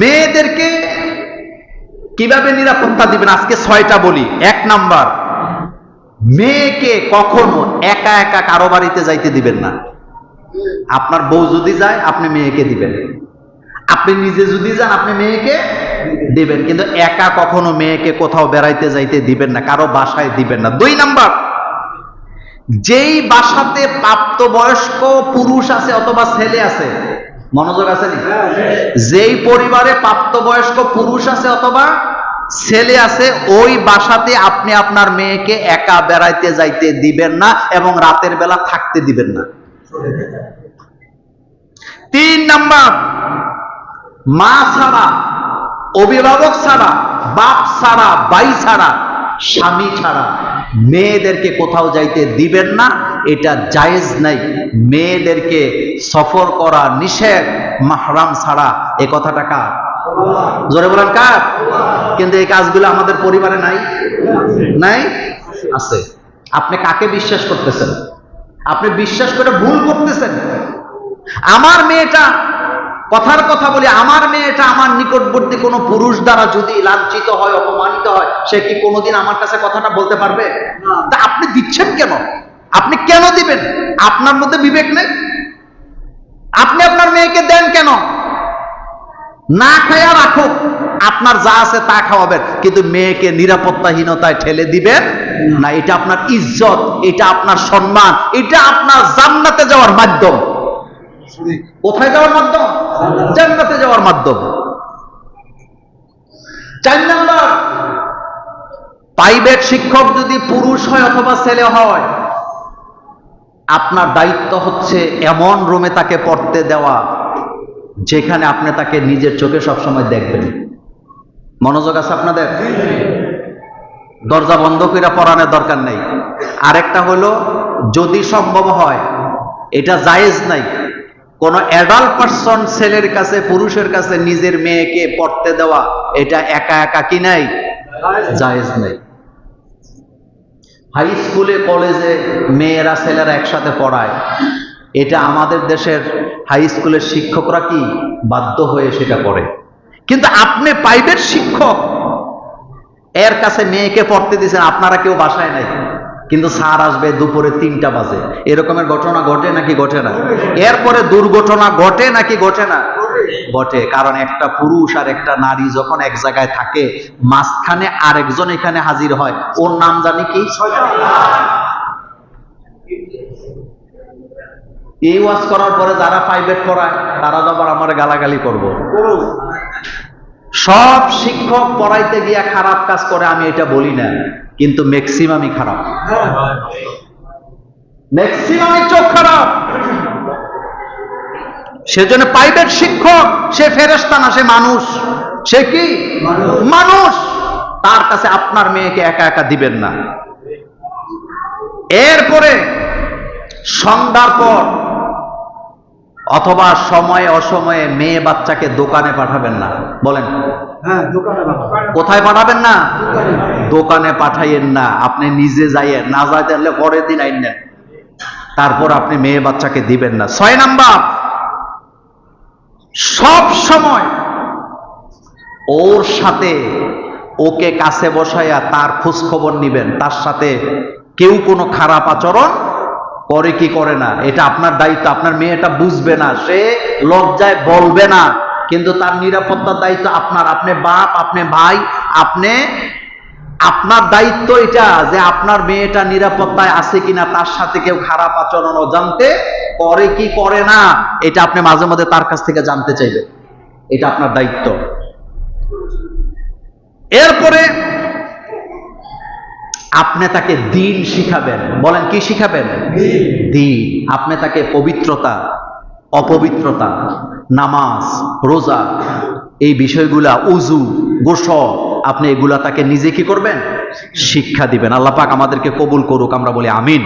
মেয়েদেরকে কীভাবে নিরাপত্তা দিবেন? আজকে ছয়টা বলি। এক নাম্বার, মেয়েকে কখনো একা একা কারও বাড়িতে যাইতে দিবেন না। আপনার বউ যদি যায়, আপনি মেয়েকে দিবেন। আপনি নিজে যদি যান, আপনি মেয়েকে দিবেন। কিন্তু একা কখনো মেয়েকে কোথাও বেড়াইতে যাইতে দিবেন না, কারও বাসায় দিবেন না। দুই নাম্বার, যেই বাসাতে প্রাপ্তবয়স্ক পুরুষ আছে অথবা ছেলে আছে মনোযোগ আছে নি? যেই পরিবারে প্রাপ্তবয়স্ক পুরুষ আছে অথবা ছেলে আছে ওই বাসাতে আপনি আপনার মেয়েকে একা বেড়াইতে যাইতে দিবেন না এবং রাতের বেলা থাকতে দিবেন না। তিন নাম্বার মা ছাড়া অভিভাবক ছাড়া বাপ ছাড়া বাই ছাড়া স্বামী ছাড়া মেয়েদেরকে কোথাও যাইতে দিবেন না এটা জায়েজ নাই। মেয়েদেরকে সফর করা নিষেধ, মাহরাম ছাড়া। এ কথাটা কার? জোরে বলেন কার? কিন্তু এই কাজগুলো আমাদের পরিবারে নাই? নাই? আছে। আপনি কাকে বিশ্বাস করতেছেন? আপনি বিশ্বাস করে ভুল করতেছেন। আমার মেয়েটা, কথার কথা বলি, আমার মেয়েটা আমার নিকটবর্তী কোনো পুরুষ দ্বারা যদি লাঞ্ছিত হয়, অপমানিত হয়, সে কি কোনোদিন আমার কাছে কথাটা বলতে পারবে? তা আপনি দিচ্ছেন কেন? আপনি কেন দিবেন? আপনার মধ্যে বিবেক নেই। আপনি আপনার মেয়েকে দেন কেন? না খায়া রাখো আপনার যা আছে তা খাওয়াবেন। কিন্তু মেয়েকে নিরাপত্তাহীনতায় ঠেলে দিবেন না, এটা আপনার ইজ্জত, এটা আপনার সম্মান, এটা আপনার জান্নাতে যাওয়ার মাধ্যম। কোথায় যাওয়ার মাধ্যম? জান্নাতে যাওয়ার মাধ্যম। চার নাম্বার প্রাইভেট শিক্ষক যদি পুরুষ হয় অথবা ছেলে হয় আপনার দায়িত্ব হচ্ছে এমন রুমে তাকে পড়তে দেওয়া, যেখানে আপনি তাকে নিজের চোখে সবসময় দেখবেন। মনোযোগ আছে আপনাদের? দরজা বন্ধ করে পড়ানোর দরকার নেই। আরেকটা হলো, যদি সম্ভব হয়, এটা জায়েজ নাই। কোন অ্যাডাল্ট পার্সন ছেলের কাছে, পুরুষের কাছে নিজের মেয়েকে পড়তে দেওয়া, এটা একা একা কি নাই? জায়েজ নাই। হাই স্কুলে কলেজে মেয়েরা, ছেলেরা একসাথে পড়ায়। এটা আমাদের দেশের হাই স্কুলের শিক্ষকরা কি বাধ্য হয়ে সেটা করে। কিন্তু আপনি প্রাইভেট শিক্ষক। এর কাছে মেয়েকে পড়তে দিয়েছেন, আপনারা কেউ বাসায় নাই। কিন্তু স্যার আসবে দুপুরে তিনটা বাজে। এরকমের ঘটনা ঘটে নাকি ঘটে না? এরপরে দুর্ঘটনা ঘটে নাকি ঘটে না? ঘটে কারণ একটা পুরুষ আর একটা নারী যখন এক জায়গায় থাকে মাঝখানে আরেকজন এখানে হাজির হয়। ওর নাম জানি কি? এই ওয়াজ করার পরে যারা প্রাইভেট পড়ায় তারা তো আবার আমার গালাগালি করব। সব শিক্ষক পড়াইতে গিয়া খারাপ কাজ করে আমি এটা বলি না। কিন্তু ম্যাক্সিমামই খারাপ। ম্যাক্সিমামই চোখ খারাপ। সেজন্য প্রাইভেট শিক্ষক সে ফেরেস্তা না সে মানুষ। সে কি? মানুষ। তার কাছে আপনার মেয়েকে একা একা দিবেন না। এরপরে সন্ধ্যার পর অথবা সময়ে অসময়ে মেয়ে বাচ্চাকে দোকানে পাঠাবেন না। বলেন। হ্যাঁ কোথায় পাঠাবেন না? দোকানে। পাঠাইয়েন না। আপনি নিজে যাইয়েন না যাইতে হলে পরের দিন আইন তারপর আপনি মেয়ে বাচ্চাকে দিবেন না। ছয় নাম্বার সব সময় ওর সাথে ওকে কাছে বসাইয়া তার খোঁজ খবর নিবেন, তার সাথে কেউ কোনো খারাপ আচরণ করে কি করে না? এটা আপনার দায়িত্ব, আপনার মেয়েটা বুঝবে না, সে লজ্জায় বলবে না, কিন্তু তার নিরাপত্তার দায়িত্ব আপনার, আপনি বাপ, আপনি ভাই, আপনি আপনার দায়িত্ব এটা যে আপনার মেয়েটা নিরাপত্তায় আছে কিনা, তার সাথে কেউ খারাপ আচরণ জানতে করে কি করে না, এটা আপনি মাঝে মাঝে তার কাছ থেকে জানতে চাইবেন এটা আপনার দায়িত্ব। এরপরে আপনি তাকে দিন শিখাবেন। বলেন, কি শিখাবেন? দিন। আপনি তাকে পবিত্রতা, অপবিত্রতা, নামাজ, রোজা, এই বিষয়গুলা উজু গোসল আপনি এগুলা তাকে নিজে কি করবেন? শিক্ষা দিবেন। আল্লাহ পাক আমাদেরকে কবুল করুক, আমরা বলি আমিন।